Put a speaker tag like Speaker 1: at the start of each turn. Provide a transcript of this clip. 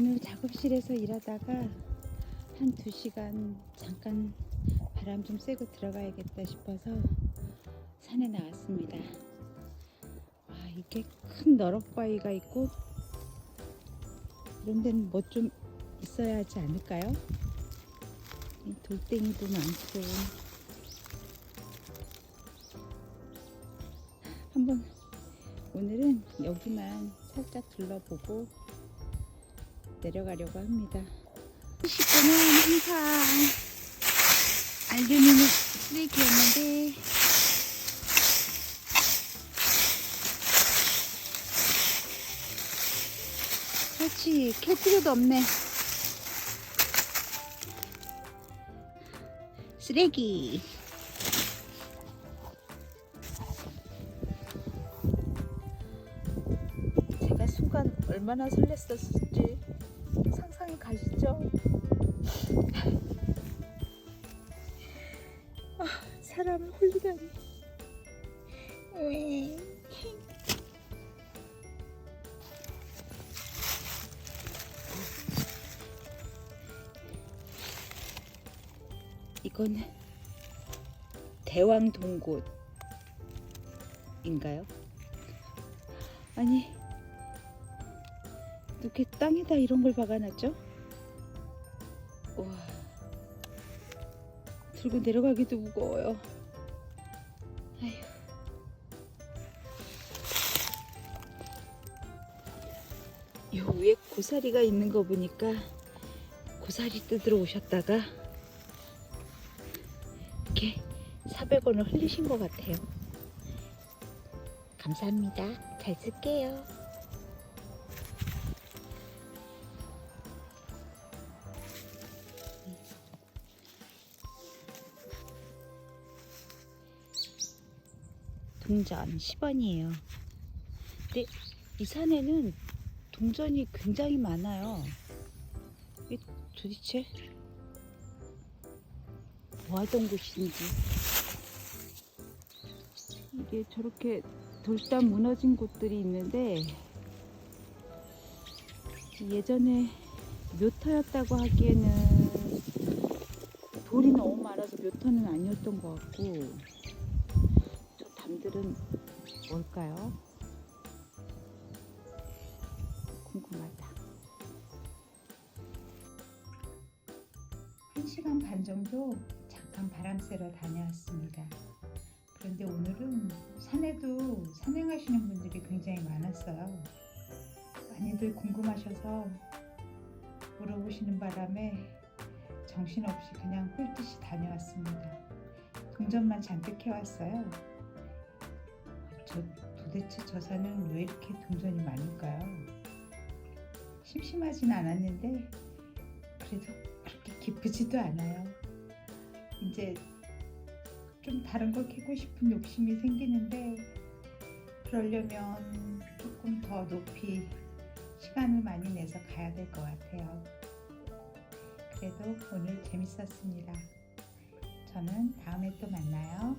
Speaker 1: 오늘 작업실에서 일하다가 한두 시간 잠깐 바람 좀 쐬고 들어가야겠다 싶어서 산에 나왔습니다. 와, 이렇게 큰 너럭바위가 있고 이런 데는 뭐 좀 있어야 하지 않을까요? 이 돌덩이도 많고 한번 오늘은 여기만 살짝 둘러보고 내려가려고 합니다. 19는 항상 알루미늄 쓰레기였는데. 그렇지 캘 필요도 없네. 쓰레기. 제가 순간 얼마나 설렜었을지 상상이 가시죠? 아, 사람을 홀리다니 왜? 이건 대왕 동곳인가요? 아니 이렇게 땅에다 이런 걸 박아놨죠? 와 들고 내려가기도 무거워요. 아휴. 요 위에 고사리가 있는 거 보니까 고사리 뜯으러 오셨다가 이렇게 400원을 흘리신 것 같아요. 감사합니다. 잘 쓸게요. 동전 10원이에요. 근데 이 산에는 동전이 굉장히 많아요. 이게 도대체 뭐 하던 곳인지. 이게 저렇게 돌담 무너진 곳들이 있는데 예전에 묘터였다고 하기에는 돌이 너무 많아서 묘터는 아니었던 것 같고 저 담들은 뭘까요? 궁금하다. 한 시간 반 정도 잠깐 바람 쐬러 다녀왔습니다. 그런데 오늘은 산에도 산행하시는 분들이 굉장히 많았어요. 많이들 궁금하셔서 물어보시는 바람에 정신없이 그냥 홀듯이 다녀왔습니다. 동전만 잔뜩 해왔어요. 저 도대체 저 산은 왜 이렇게 동전이 많을까요? 심심하진 않았는데 그래도 그렇게 기쁘지도 않아요. 이제 좀 다른 걸 캐고 싶은 욕심이 생기는데 그러려면 조금 더 높이 시간을 많이 내서 가야 될 것 같아요. 그래도 오늘 재밌었습니다. 저는 다음에 또 만나요.